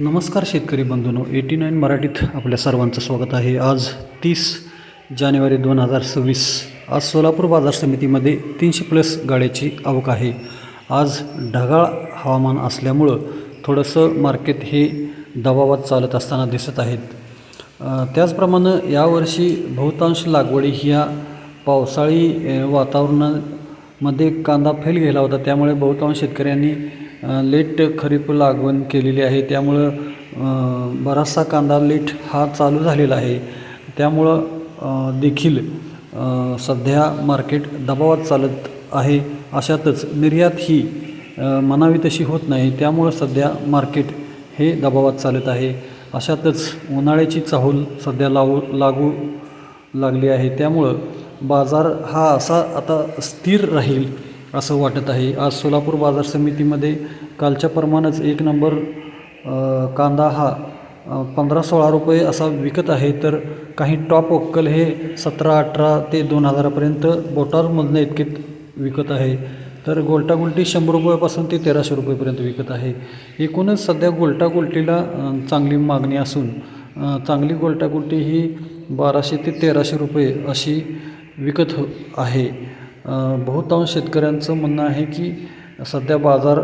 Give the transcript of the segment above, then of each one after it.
नमस्कार शेतकरी बंधूंनो eighty nine मराठीत आपल्या सर्वांचं स्वागत आहे. आज तीस जानेवारी दोन हजार सव्वीस आज सोलापूर बाजार समितीमध्ये तीनशे प्लस गाड्याची आवक आहे. आज ढगाळ हवामान असल्यामुळं थोडंसं मार्केट हे दबावात चालत असताना दिसत आहेत. त्याचप्रमाणे यावर्षी बहुतांश लागवडी ह्या पावसाळी वातावरणामध्ये कांदा फेल गेला होता. त्यामुळे बहुतांश शेतकऱ्यांनी लेट खरीप लागवण केलेली आहे. त्यामुळं बराचसा कांदा लेट हा चालू झालेला आहे. त्यामुळं देखील सध्या मार्केट दबावात चालत आहे. अशातच निर्यात ही म्हणावी तशी होत नाही. त्यामुळं सध्या मार्केट हे दबावात चालत आहे. अशातच उन्हाळ्याची चाहूल सध्या लावू लागू लागली आहे. त्यामुळं बाजार हा असा आता स्थिर राहील असं वाटत आहे. आज सोलापूर बाजार समितीमध्ये कालच्या प्रमाणेच एक नंबर कांदा हा पंधरा सोळा रुपये असा विकत आहे. तर काही टॉप वक्कल हे सतरा अठरा ते दोन हजारापर्यंत बोटारमधनं इतकेत विकत आहे. तर गोलटागुलटी शंभर रुपयापासून ते तेराशे रुपयेपर्यंत विकत आहे. एकूणच सध्या गोलटागुलटीला चांगली मागणी असून चांगली गोलटागुलटी ही बाराशे ते तेराशे रुपये अशी विकत हो आहे. बहुतांश शेतकऱ्यांचं म्हणणं आहे की सध्या बाजार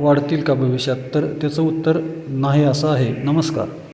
वाढतील का भविष्यात? तर त्याचं उत्तर नाही असं आहे. नमस्कार.